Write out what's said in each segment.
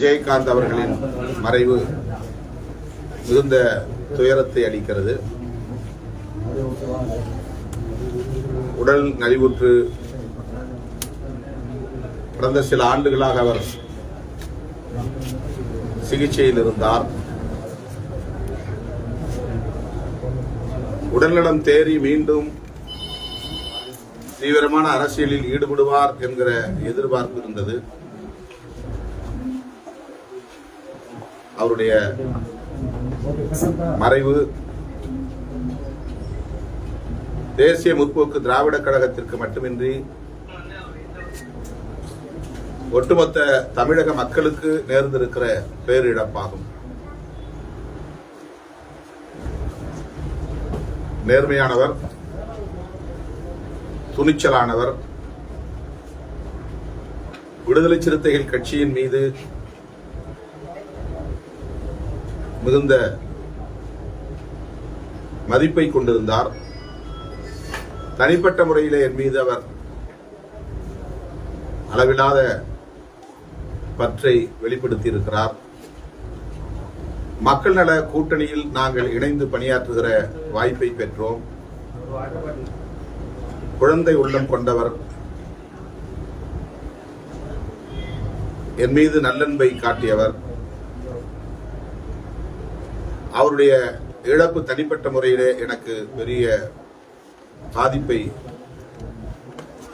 விஜயகாந்த் அவர்களின் மறைவு மிகுந்த துயரத்தை அளிக்கிறது. உடல் நலிவுற்று கடந்த சில ஆண்டுகளாக அவர் சிகிச்சையில் இருந்தார். உடல்நலம் தேறி மீண்டும் தீவிரமான அரசியலில் ஈடுபடுவார் என்கிற எதிர்பார்ப்பு இருந்தது. அவருடைய மறைவு தேசிய முற்போக்கு திராவிட கழகத்திற்கு மட்டுமின்றி ஒட்டுமொத்த தமிழக மக்களுக்கு நேர்ந்திருக்கிற பேரிழப்பாகும். நேர்மையானவர் துணிச்சலானவர் விடுதலை சிறுத்தைகள் கட்சியின் மீது மிகுந்த மதிப்பை கொண்டிருந்தார். தனிப்பட்ட முறையிலே என் மீது அவர் அளவில்லாத பற்றை வெளிப்படுத்தியிருக்கிறார். மக்கள் நல கூட்டணியில் நாங்கள் இணைந்து பணியாற்றுகிற வாய்ப்பை பெற்றோம். குழந்தை உள்ளம் கொண்டவர் என் மீது நல்லன்பை காட்டியவர். அவருடைய இழப்பு தனிப்பட்ட முறையிலே எனக்கு பெரிய பாதிப்பை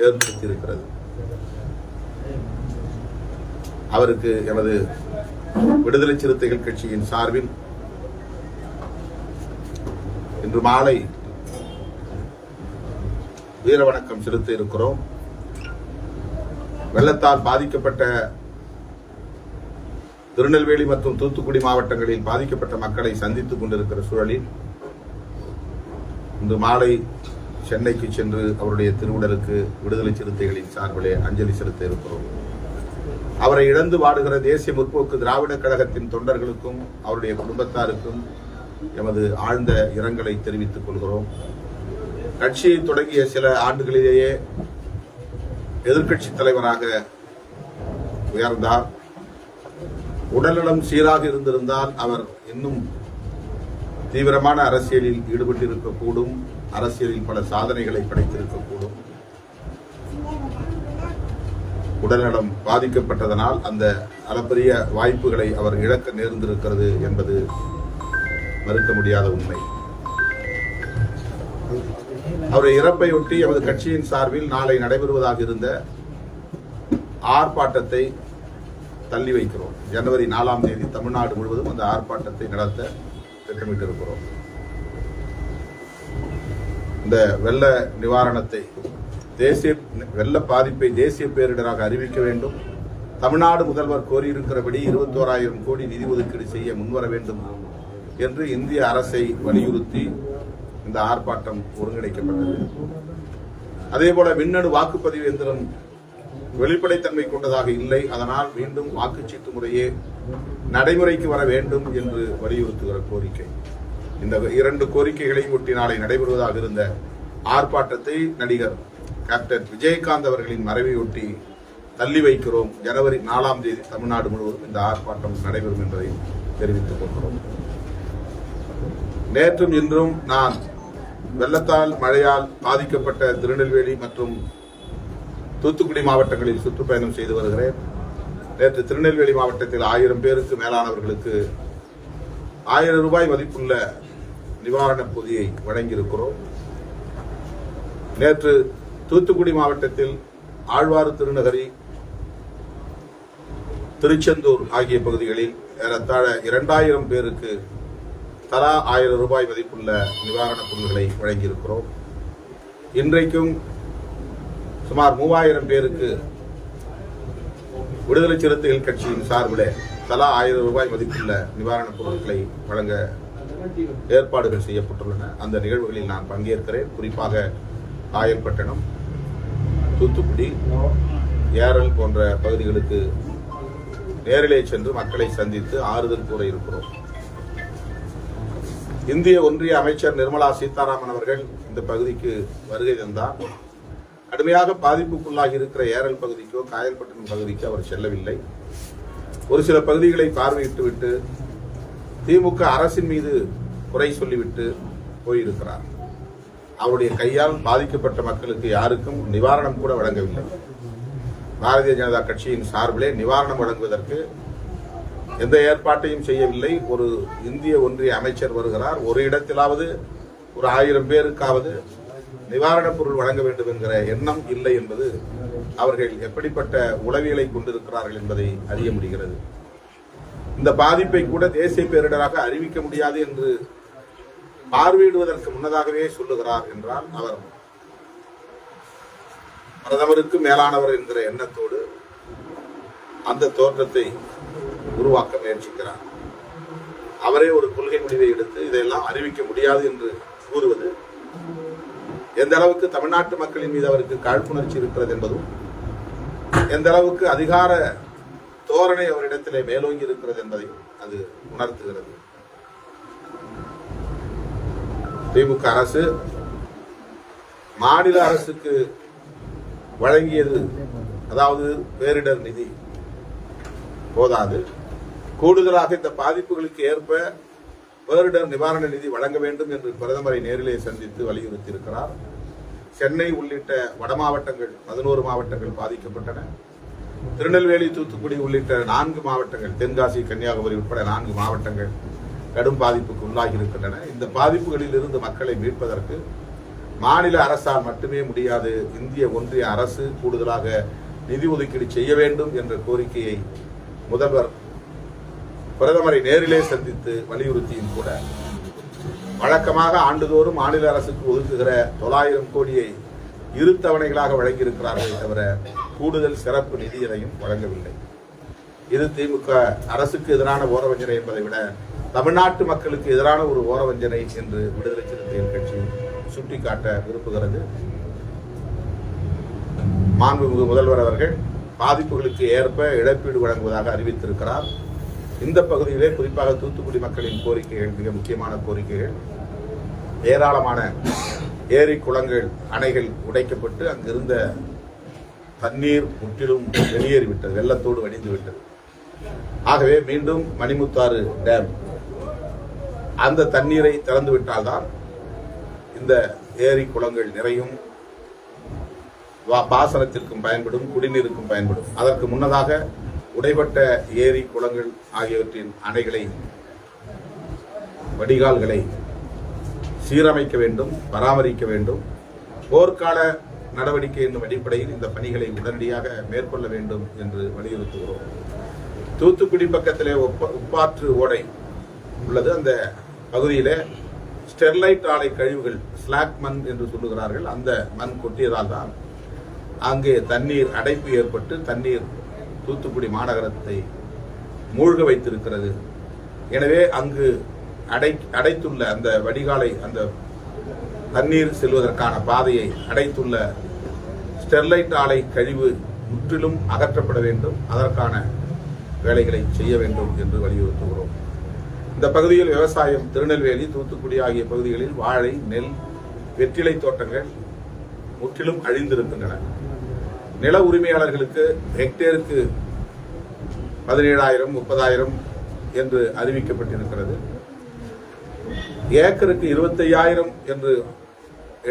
ஏற்படுத்தியிருக்கிறது. அவருக்கு எனது விடுதலை சிறுத்தைகள் கட்சியின் சார்பில் இன்று மாலை வீரவணக்கம் செலுத்த இருக்கிறோம் வெள்ளத்தால் பாதிக்கப்பட்ட திருநெல்வேலி மற்றும் தூத்துக்குடி மாவட்டங்களில் பாதிக்கப்பட்ட மக்களை சந்தித்துக் கொண்டிருக்கிற சூழலில் இன்று மாலை சென்னைக்கு சென்று அவருடைய திருவுடலுக்கு விடுதலை சிறுத்தைகளின் சார்பிலே அஞ்சலி செலுத்த இருக்கிறோம். அவரை இழந்து வாடுகிற தேசிய முற்போக்கு திராவிட கழகத்தின் தொண்டர்களுக்கும் அவருடைய குடும்பத்தாருக்கும் எமது ஆழ்ந்த இரங்கலை தெரிவித்துக் கொள்கிறோம். கட்சியை தொடங்கிய சில ஆண்டுகளிலேயே எதிர்க்கட்சி தலைவராக உயர்ந்தார். உடல்நலம் சீராக இருந்திருந்தால் அவர் இன்னும் தீவிரமான அரசியலில் ஈடுபட்டிருக்கக்கூடும். அரசியலில் பல சாதனைகளை படைத்திருக்கக்கூடும். உடல்நலம் பாதிக்கப்பட்டதனால் அந்த அளப்பரிய வாய்ப்புகளை அவர் இழக்க நேர்ந்திருக்கிறது என்பது மறுக்க முடியாத உண்மை. அவருடைய இறப்பையொட்டி எமது கட்சியின் சார்பில் நாளை நடைபெறுவதாக இருந்த ஆர்ப்பாட்டத்தை தள்ளி வைக்கிறோம். ஜனவரி நாலாம் தேதி தமிழ்நாடு முழுவதும் அந்த ஆர்ப்பாட்டத்தை நடத்த திட்டமிட்டிருக்கிறோம். இந்த வெள்ள நிவாரணத்தை தேசிய வெள்ள பாதிப்பை தேசிய பேரிடராக அறிவிக்க வேண்டும். தமிழ்நாடு முதல்வர் கோரியிருக்கிறபடி இருபத்தோராயிரம் கோடி நிதி ஒதுக்கீடு செய்ய முன்வர வேண்டும் என்று இந்திய அரசை வலியுறுத்தி இந்த ஆர்ப்பாட்டம் ஒருங்கிணைக்கப்பட்டது. அதேபோல மின்னணு வாக்குப்பதிவு எந்திரம் வெளிப்படைத்தன்மை கொண்டதாக இல்லை. அதனால் மீண்டும் வாக்குச்சீட்டு முறையே நடைமுறைக்கு வர வேண்டும் என்று வலியுறுத்துகிற கோரிக்கை. இந்த இரண்டு கோரிக்கைகளையும் ஒட்டி நாளை நடைபெறுவதாக இருந்த ஆர்ப்பாட்டத்தை நடிகர் கேப்டன் விஜயகாந்த் அவர்களின் மறைவையொட்டி தள்ளி வைக்கிறோம். ஜனவரி நாலாம் தேதி தமிழ்நாடு முழுவதும் இந்த ஆர்ப்பாட்டம் நடைபெறும் என்பதை தெரிவித்துக் கொள்கிறோம். நேற்றும் இன்றும் நான் வெள்ளத்தால் மழையால் பாதிக்கப்பட்ட திருநெல்வேலி மற்றும் தூத்துக்குடி மாவட்டங்களில் சுற்றுப்பயணம் செய்து வருகிறேன். நேற்று திருநெல்வேலி மாவட்டத்தில் ஆயிரம் பேருக்கு மேலானவர்களுக்கு ஆயிரம் ரூபாய் மதிப்புள்ள நிவாரணப் பொதியை வழங்கியிருக்கிறோம். நேற்று தூத்துக்குடி மாவட்டத்தில் ஆழ்வார் திருநகரி திருச்செந்தூர் ஆகிய பகுதிகளில் ஏறத்தாழ இரண்டாயிரம் பேருக்கு தலா ஆயிரம் ரூபாய் மதிப்புள்ள நிவாரணப் பொருட்களை வழங்கியிருக்கிறோம். இன்றைக்கும் சுமார் மூவாயிரம் பேருக்கு விடுதலை சிறுத்தைகள் கட்சியின் சார்பில் தலா ஆயிரம் ரூபாய் மதிப்புள்ள நிவாரணப் பொருட்களை வழங்க ஏற்பாடுகள் செய்யப்பட்டுள்ளன. அந்த நிகழ்வுகளில் நான் பங்கேற்கிறேன். குறிப்பாக ஆயர்பட்டினம் தூத்துக்குடி ஏரல் போன்ற பகுதிகளுக்கு நேரிலே சென்று மக்களை சந்தித்து ஆறுதல் கூற இருக்கிறோம். இந்திய ஒன்றிய அமைச்சர் நிர்மலா சீதாராமன் அவர்கள் இந்த பகுதிக்கு வருகை தந்தார். கடுமையாக பாதிப்புக்குள்ளாகி இருக்கிற ஏரல் பகுதிக்கோ காயல்பட்டினம் பகுதிக்கோ அவர் செல்லவில்லை. ஒரு சில பகுதிகளை பார்வையிட்டுவிட்டு திமுக அரசின் மீது குறை சொல்லிவிட்டு போயிருக்கிறார். அவருடைய கையால் பாதிக்கப்பட்ட மக்களுக்கு யாருக்கும் நிவாரணம் கூட வழங்கவில்லை. பாரதிய ஜனதா கட்சியின் சார்பிலே நிவாரணம் வழங்குவதற்கு எந்த ஏற்பாட்டையும் செய்யவில்லை. ஒரு இந்திய ஒன்றிய அமைச்சர் வருகிறார். ஒரு இடத்திலாவது ஒரு ஆயிரம் பேருக்காவது நிவாரணப் பொருள் வழங்க வேண்டும் என்கிற எண்ணம் இல்லை என்பது அவர்கள் எப்படிப்பட்ட உளவியலை கொண்டிருக்கிறார்கள் என்பதை அறிய முடிகிறது. இந்த பாதிப்பை கூட தேசிய பேரிடராக அறிவிக்க முடியாது என்று பார்வையிடுவதற்கு முன்னதாகவே சொல்லுகிறார் என்றால் அவர் பிரதமருக்கு மேலானவர் என்கிற எண்ணத்தோடு அந்த தோற்றத்தை உருவாக்க முயற்சிக்கிறார். அவரே ஒரு கொள்கை முடிவை எடுத்து இதையெல்லாம் அறிவிக்க முடியாது என்று கூறுவது எந்த அளவுக்கு தமிழ்நாட்டு மக்களின் மீது அவருக்கு காழ்ப்புணர்ச்சி இருக்கிறது என்பதும் எந்த அளவுக்கு அதிகார தோரணை அவரிடத்திலே மேலோங்கி இருக்கிறது என்பதையும் அது உணர்த்துகிறது. திமுக அரசு மாநில அரசுக்கு வழங்கியது அதாவது பேரிடர் நிதி போதாது. கூடுதலாக இந்த பாதிப்புகளுக்கு ஏற்ப பேரிடர் நிவாரண நிதி வழங்க வேண்டும் என்று பிரதமரை நேரிலே சந்தித்து வலியுறுத்தியிருக்கிறார். சென்னை உள்ளிட்ட வட மாவட்டங்கள் பதினோரு மாவட்டங்கள் பாதிக்கப்பட்டன. திருநெல்வேலி தூத்துக்குடி உள்ளிட்ட நான்கு மாவட்டங்கள் தென்காசி கன்னியாகுமரி உட்பட நான்கு மாவட்டங்கள் கடும் பாதிப்புக்கு உள்ளாகி இருக்கின்றன. இந்த பாதிப்புகளில் இருந்து மக்களை மீட்பதற்கு மாநில அரசால் மட்டுமே முடியாது இந்திய ஒன்றிய அரசு கூடுதலாக நிதி ஒதுக்கீடு செய்ய வேண்டும் என்ற கோரிக்கையை முதல்வர் பிரதமரை நேரிலே சந்தித்து வலியுறுத்தியும் கூட வழக்கமாக ஆண்டுதோறும் மாநில அரசுக்கு ஒதுக்குகிற தொள்ளாயிரம் கோடியை இரு தவணைகளாக வழங்கியிருக்கிறார்களே தவிர கூடுதல் சிறப்பு நிதி எதையும் வழங்கவில்லை. இது திமுக அரசுக்கு எதிரான ஓரவஞ்சனை என்பதை விட தமிழ்நாட்டு மக்களுக்கு எதிரான ஒரு ஓரவஞ்சனை என்று விடுதலை சிறுத்தைகள் கட்சி சுட்டிக்காட்ட விரும்புகிறது. மாண்புமிகு முதல்வர் அவர்கள் பாதிப்புகளுக்கு ஏற்ப இழப்பீடு வழங்குவதாக அறிவித்திருக்கிறார். இந்த பகுதியிலே குறிப்பாக தூத்துக்குடி மக்களின் கோரிக்கைகள் மிக முக்கியமான கோரிக்கைகள். ஏராளமான ஏரி குளங்கள் அணைகள் உடைக்கப்பட்டு அங்கிருந்த தண்ணீர் முற்றிலும் வெளியேறிவிட்டது வெள்ளத்தோடு வடிந்து விட்டது ஆகவே மீண்டும் மணிமுத்தாறு டேம். அந்த தண்ணீரை திறந்து விட்டால்தான் இந்த ஏரி குளங்கள் நிறையும். வா- பாசனத்திற்கும் பயன்படும் குடிநீருக்கும் பயன்படும். அதற்கு முன்னதாக உடைபட்ட ஏரி குளங்கள் ஆகியவற்றின் அணைகளை வடிகால்களை சீரமைக்க வேண்டும் பராமரிக்க வேண்டும். போர்க்கால நடவடிக்கை என்னும் அடிப்படையில் இந்த பணிகளை உடனடியாக மேற்கொள்ள வேண்டும் என்று வலியுறுத்துகிறோம். தூத்துக்குடி பக்கத்திலே உப்பாற்று ஓடை உள்ளது. அந்த பகுதியிலே ஸ்டெர்லைட் ஆலை கழிவுகள் ஸ்லாக் மண் என்று சொல்லுகிறார்கள். அந்த மண் கொட்டியதால் தான் அங்கே தண்ணீர் அடைப்பு ஏற்பட்டு தண்ணீர் தூத்துக்குடி மாநகரத்தை மூழ்க வைத்திருக்கிறது. எனவே அங்கு அடை அடைத்துள்ள அந்த வடிகாலை அந்த தண்ணீர் செல்வதற்கான பாதையை அடைத்துள்ள ஸ்டெர்லைட் ஆலை கழிவு முற்றிலும் அகற்றப்பட வேண்டும். அதற்கான வேலைகளை செய்ய வேண்டும் என்று வலியுறுத்துகிறோம். இந்த பகுதியில் விவசாயம் திருநெல்வேலி தூத்துக்குடி ஆகிய பகுதிகளில் வாழை நெல் வெற்றிலை தோட்டங்கள் முற்றிலும் அழிந்திருக்கின்றன. நில உரிமையாளர்களுக்கு ஹெக்டேருக்கு பதினேழாயிரம் முப்பதாயிரம் என்று அறிவிக்கப்பட்டிருக்கிறது. ஏக்கருக்கு இருபத்தையாயிரம் என்று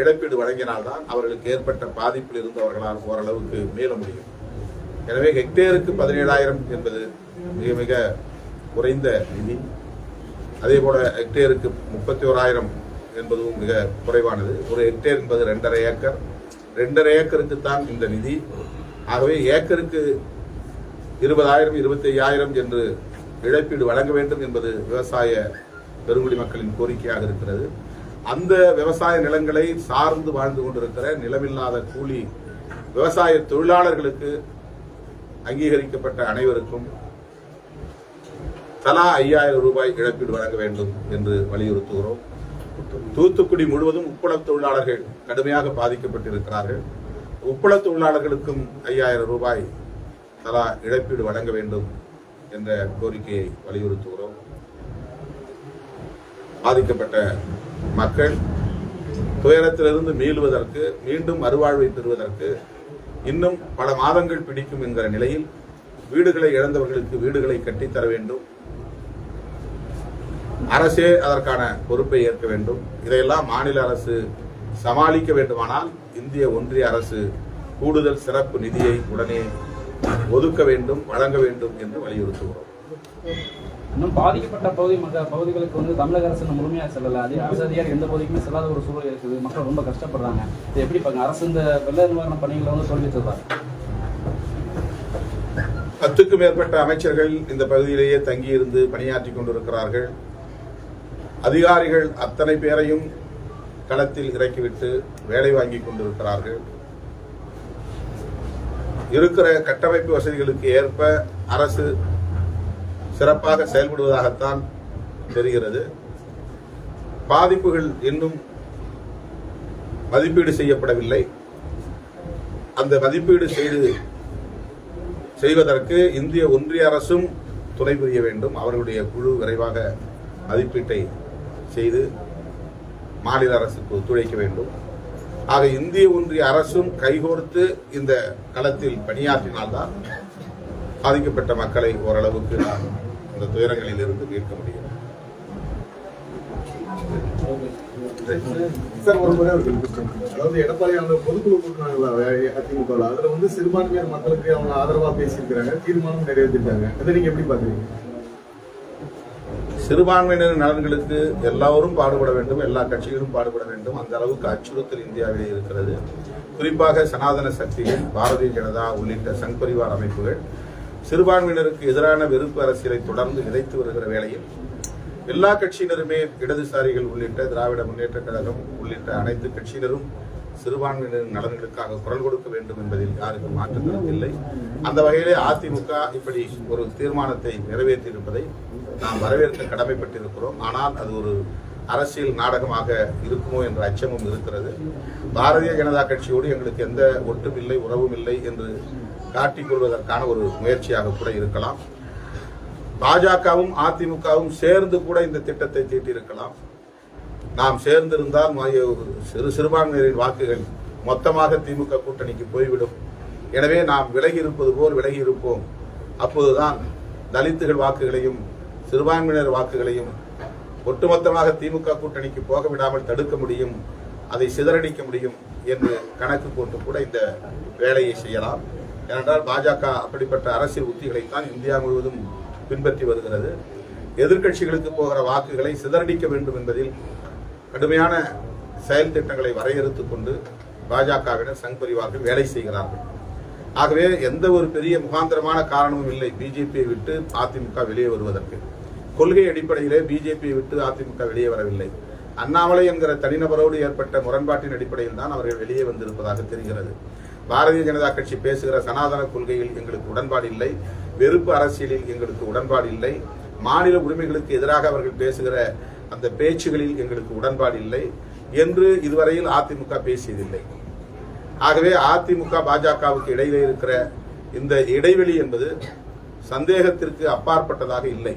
இழப்பீடு வழங்கினால்தான் அவர்களுக்கு ஏற்பட்ட பாதிப்பில் இருந்து அவர்களால் ஓரளவுக்கு மீள முடியும். எனவே ஹெக்டேருக்கு பதினேழாயிரம் என்பது மிக மிக குறைந்த நிதி. அதே போல ஹெக்டேருக்கு முப்பத்தி ஓராயிரம் என்பதும் மிக குறைவானது. ஒரு ஹெக்டேர் என்பது ரெண்டரை ஏக்கர். ரெண்டரை ஏக்கருக்கு தான் இந்த நிதி. ஆகவே ஏக்கருக்கு இருபதாயிரம் இருபத்தி ஐயாயிரம் என்று இழப்பீடு வழங்க வேண்டும் என்பது விவசாய பெருங்குடி மக்களின் கோரிக்கையாக இருக்கிறது. அந்த விவசாய நிலங்களை சார்ந்து வாழ்ந்து கொண்டிருக்கிற நிலமில்லாத கூலி விவசாய தொழிலாளர்களுக்கு அங்கீகரிக்கப்பட்ட அனைவருக்கும் தலா ஐயாயிரம் ரூபாய் இழப்பீடு வழங்க வேண்டும் என்று வலியுறுத்துகிறோம். தூத்துக்குடி முழுவதும் உப்பளத் தொழிலாளர்கள் கடுமையாக பாதிக்கப்பட்டிருக்கிறார்கள். உப்புள தொழிலாளர்களுக்கும் ஐயாயிரம் ரூபாய் தலா இழப்பீடு வழங்க வேண்டும் என்ற கோரிக்கையை வலியுறுத்துகிறோம். பாதிக்கப்பட்ட மக்கள் துயரத்திலிருந்து மீளுவதற்கு மீண்டும் மறுவாழ்வை பெறுவதற்கு இன்னும் பல மாதங்கள் பிடிக்கும் என்கிற நிலையில் வீடுகளை இழந்தவர்களுக்கு வீடுகளை கட்டித்தர வேண்டும். அரசே அதற்கான பொறுப்பை ஏற்க வேண்டும். இதையெல்லாம் மாநில அரசு சமாளிக்க வேண்டுமானால் இந்திய ஒன்றிய அரசு கூடுதல் சிறப்பு நிதியை உடனே ஒதுக்க வேண்டும் வழங்க வேண்டும் என்று வலியுறுத்துகிறோம். இன்னும் பாதிக்கப்பட்ட பகுதி மற்ற பகுதிகளுக்கு வந்து தமிழக அரசு முழுமையாக செல்லல. அதே அரசு அதிகாரி எந்த பகுதிக்குமே செல்லாத ஒரு சூழல் இருக்குது. மக்கள் ரொம்ப கஷ்டப்படுறாங்க. இது எப்படி பாருங்க? அரசு இந்த வெள்ள நிவாரண பணிகளை வந்து தோல்வி சொல்றாங்க பத்துக்கும் மேற்பட்ட அமைச்சர்கள் இந்த பகுதியிலேயே தங்கியிருந்து பணியாற்றிக் கொண்டிருக்கிறார்கள். அதிகாரிகள் அத்தனை பேரையும் களத்தில் இறக்கிவிட்டு வேலை வாங்கி கொண்டிருக்கிறார்கள். இருக்கிற கட்டமைப்பு வசதிகளுக்கு ஏற்ப அரசு சிறப்பாக செயல்படுவதாகத்தான் தெரிகிறது. பாதிப்புகள் இன்னும் மதிப்பீடு செய்யப்படவில்லை. அந்த மதிப்பீடு செய்து செய்வதற்கு இந்திய ஒன்றிய அரசும் துணை புரிய வேண்டும். அவர்களுடைய குழு விரைவாக மதிப்பீட்டை செய்து மாநில அரசுக்கு ஒத்துழைக்க வேண்டும். ஆக இந்திய ஒன்றிய அரசும் கைகோர்த்து இந்த களத்தில் பணியாற்றினால்தான் பாதிக்கப்பட்ட மக்களை ஓரளவுக்கு நாம் இந்த துயரங்களில் இருந்து மீட்க முடியும். சார் ஒரு முறை ஒரு அதாவது எடப்பாடி அவங்க பொதுக்குழு கூட்டினாங்களா அதிமுக அதுல வந்து சிறுபான்மையினர் மக்களுக்கு அவங்க ஆதரவா பேசியிருக்கிறாங்க தீர்மானம் நிறைவேற்றிருக்காங்க. அதை நீங்க எப்படி பாக்குறீங்க சிறுபான்மையினர் நலன்களுக்கு எல்லாரும் பாடுபட வேண்டும் எல்லா கட்சிகளும் பாடுபட வேண்டும். அந்த அளவுக்கு அச்சுறுத்தல் இந்தியாவிலே இருக்கிறது. குறிப்பாக சனாதன சக்திகள் பாரதிய ஜனதா உள்ளிட்ட சங்பரிவார் அமைப்புகள் சிறுபான்மையினருக்கு எதிரான வெறுப்பு அரசியலை தொடர்ந்து விதைத்து வருகிற வேளையில் எல்லா கட்சியினருமே இடதுசாரிகள் உள்ளிட்ட திராவிட முன்னேற்ற கழகம் உள்ளிட்ட அனைத்து கட்சியினரும் சிறுபான்மையினரின் நலன்களுக்காக குரல் கொடுக்க வேண்டும் என்பதில் யாருக்கும் மாற்று இல்லை. அந்த வகையிலே அதிமுக இப்படி ஒரு தீர்மானத்தை நிறைவேற்றியிருப்பதை நாம் வரவேற்க கடமைப்பட்டிருக்கிறோம். ஆனால் அது ஒரு அரசியல் நாடகமாக இருக்குமோ என்ற அச்சமும் இருக்கிறது. பாரதிய ஜனதா கட்சியோடு எங்களுக்கு எந்த ஒட்டும் இல்லை உறவும் இல்லை என்று காட்டிக் கொள்வதற்கான ஒரு முயற்சியாக கூட இருக்கலாம். பாஜகவும் அதிமுகவும் சேர்ந்து கூட இந்த திட்டத்தை தீட்டியிருக்கலாம். நாம் சேர்ந்திருந்தால் சிறு சிறுபான்மையினரின் வாக்குகள் மொத்தமாக திமுக கூட்டணிக்கு போய்விடும். எனவே நாம் விலகி இருப்பது போல் விலகி இருப்போம். அப்போதுதான் தலித்துகள் வாக்குகளையும் சிறுபான்மையினர் வாக்குகளையும் ஒட்டுமொத்தமாக திமுக கூட்டணிக்கு போக விடாமல் தடுக்க முடியும் அதை சிதறடிக்க முடியும் என்று கணக்கு போட்டு கூட இந்த வேலையை செய்யலாம். ஏனென்றால் பாஜக அப்படிப்பட்ட அரசியல் உத்திகளைத்தான் இந்தியா முழுவதும் பின்பற்றி வருகிறது. எதிர்க்கட்சிகளுக்கு போகிற வாக்குகளை சிதறடிக்க வேண்டும் என்பதில் கடுமையான செயல் திட்டங்களை வரையறுத்து கொண்டு பாஜகவினர் சங் பரிவார்கள் வேலை செய்கிறார்கள். ஆகவே எந்த ஒரு பெரிய முகாந்திரமான காரணமும் இல்லை. பிஜேபியை விட்டு அதிமுக வெளியே வருவதற்கு. கொள்கை அடிப்படையிலே பிஜேபியை விட்டு அதிமுக வெளியே வரவில்லை. அண்ணாமலை என்கிற தனிநபரோடு ஏற்பட்ட முரண்பாட்டின் அடிப்படையில் தான் அவர்கள் வெளியே வந்திருப்பதாக தெரிகிறது. பாரதிய ஜனதா கட்சி பேசுகிற சனாதன கொள்கையில் எங்களுக்கு உடன்பாடு இல்லை. வெறுப்பு அரசியலில் எங்களுக்கு உடன்பாடு இல்லை. மாநில உரிமைகளுக்கு எதிராக அவர்கள் பேசுகிற அந்த பேச்சுகளில் எங்களுக்கு உடன்பாடு இல்லை என்று இதுவரையில் அதிமுக பேசியதில்லை. ஆகவே அதிமுக பாஜகவுக்கு இடையிலே இருக்கிற இந்த இடைவெளி என்பது சந்தேகத்திற்கு அப்பாற்பட்டதாக இல்லை.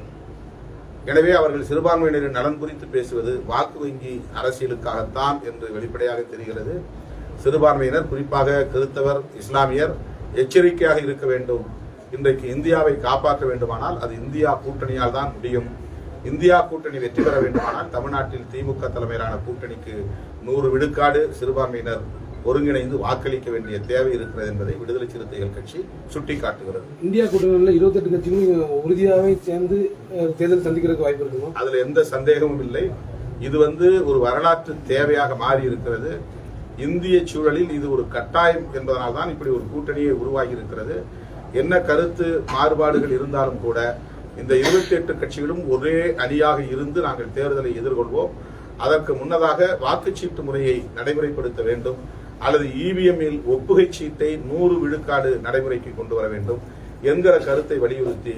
எனவே அவர்கள் சிறுபான்மையினரின் நலன் குறித்து பேசுவது வாக்கு வங்கி அரசியலுக்காகத்தான் என்று வெளிப்படையாக தெரிகிறது. சிறுபான்மையினர் குறிப்பாக கிறிஸ்தவர் இஸ்லாமியர் எச்சரிக்கையாக இருக்க வேண்டும். இன்றைக்கு இந்தியாவை காப்பாற்ற வேண்டுமானால் அது இந்தியா கூட்டணியால் தான் முடியும். இந்தியா கூட்டணி வெற்றி பெற வேண்டுமானால் தமிழ்நாட்டில் திமுக தலைமையிலான கூட்டணிக்கு நூறு விழுக்காடு சிறுபான்மையினர் ஒருங்கிணைந்து வாக்களிக்க வேண்டிய தேவை இருக்கிறது என்பதை விடுதலை சிறுத்தைகள் கட்சி சுட்டிக்காட்டுகிறது. இந்தியா கூட்டணியில் இருபத்தெட்டு கட்சிகளும் உறுதியாகவே சேர்ந்து தேர்தல் சந்திக்கிறதுக்கு வாய்ப்பு இருக்குமா? அதுல எந்த சந்தேகமும் இல்லை. இது வந்து ஒரு வரலாற்று தேவையாக மாறி இருக்கிறது. இந்திய சூழலில் இது ஒரு கட்டாயம் என்பதனால் தான் இப்படி ஒரு கூட்டணியை உருவாகி இருக்கிறது. என்ன கருத்து மாறுபாடுகள் இருந்தாலும் கூட இந்த இருபத்தி எட்டு கட்சிகளும் ஒரே அணியாக இருந்து நாங்கள் தேர்தலை எதிர்கொள்வோம். அதற்கு முன்னதாக வாக்குச்சீட்டு முறையை நடைமுறைப்படுத்த வேண்டும். அல்லது இவிஎம்மில் ஒப்புகை சீட்டை நூறு விழுக்காடு நடைமுறைக்கு கொண்டு வர வேண்டும் என்கிற கருத்தை வலியுறுத்தி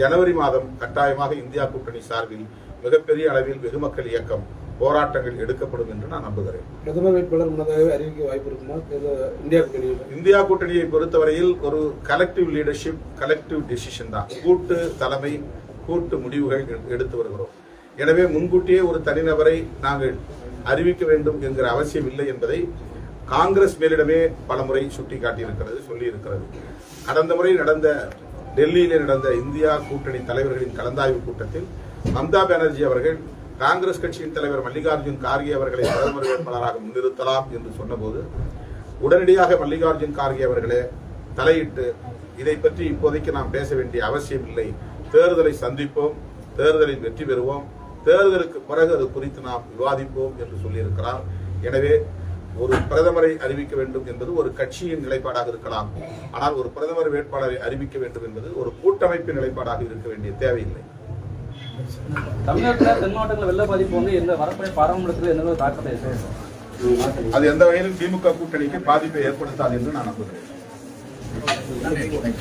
ஜனவரி மாதம் கட்டாயமாக இந்தியா கூட்டணி சார்பில் மிகப்பெரிய அளவில் வெகுமக்கள் இயக்கம் போராட்டங்கள் எடுக்கப்படும் என்று நான் நம்புகிறேன். பிரதமர் வேட்பாளர் முன்னதாகவே அறிவிக்க வாய்ப்பு இருக்குமா? இந்தியா இந்தியா கூட்டணியை பொறுத்தவரையில் ஒரு கலெக்டிவ் லீடர்ஷிப் கலெக்டிவ் டெசிஷன் தான். கூட்டு தலைமை கூட்டு முடிவுகள் எடுத்து வருகிறோம். எனவே முன்கூட்டியே ஒரு தனிநபரை நாங்கள் அறிவிக்க வேண்டும் என்கிற அவசியம் இல்லை என்பதை காங்கிரஸ் மேலிடமே பலமுறை சுட்டிக்காட்டியிருக்கிறது சொல்லியிருக்கிறது. கடந்த முறை நடந்த டெல்லியில் நடந்த இந்தியா கூட்டணி தலைவர்களின் கலந்தாய்வு கூட்டத்தில் மம்தா பானர்ஜி அவர்கள் காங்கிரஸ் கட்சியின் தலைவர் மல்லிகார்ஜுன் கார்கே அவர்களை பிரதமர் வேட்பாளராக முன்னிறுத்தலாம் என்று சொன்னபோது உடனடியாக மல்லிகார்ஜுன் கார்கே அவர்களே தலையிட்டு இதை பற்றி இப்போதைக்கு நாம் பேச வேண்டிய அவசியம் இல்லை. தேர்தலை சந்திப்போம் தேர்தலில் வெற்றி பெறுவோம். தேர்தலுக்கு பிறகு அது குறித்து நாம் விவாதிப்போம் என்று சொல்லியிருக்கிறார். எனவே ஒரு பிரதமரை அறிவிக்க வேண்டும் என்பது ஒரு கட்சியின் நிலைப்பாடாக இருக்கலாம். ஆனால் ஒரு பிரதமர் வேட்பாளரை அறிவிக்க வேண்டும் என்பது ஒரு கூட்டமைப்பின் நிலைப்பாடாக இருக்க வேண்டிய தேவையில்லை. தென் மாவட்டங்களில் வெள்ள பாதிப்பு வந்து எந்த வரக்கூடிய பாராளுமன்றத்தில் எந்த தாக்கத்தை ஏற்படுத்தும் அது எந்த வகையிலும் திமுக கூட்டணிக்கு பாதிப்பை ஏற்படுத்தாது என்று நான் நம்புகிறேன்.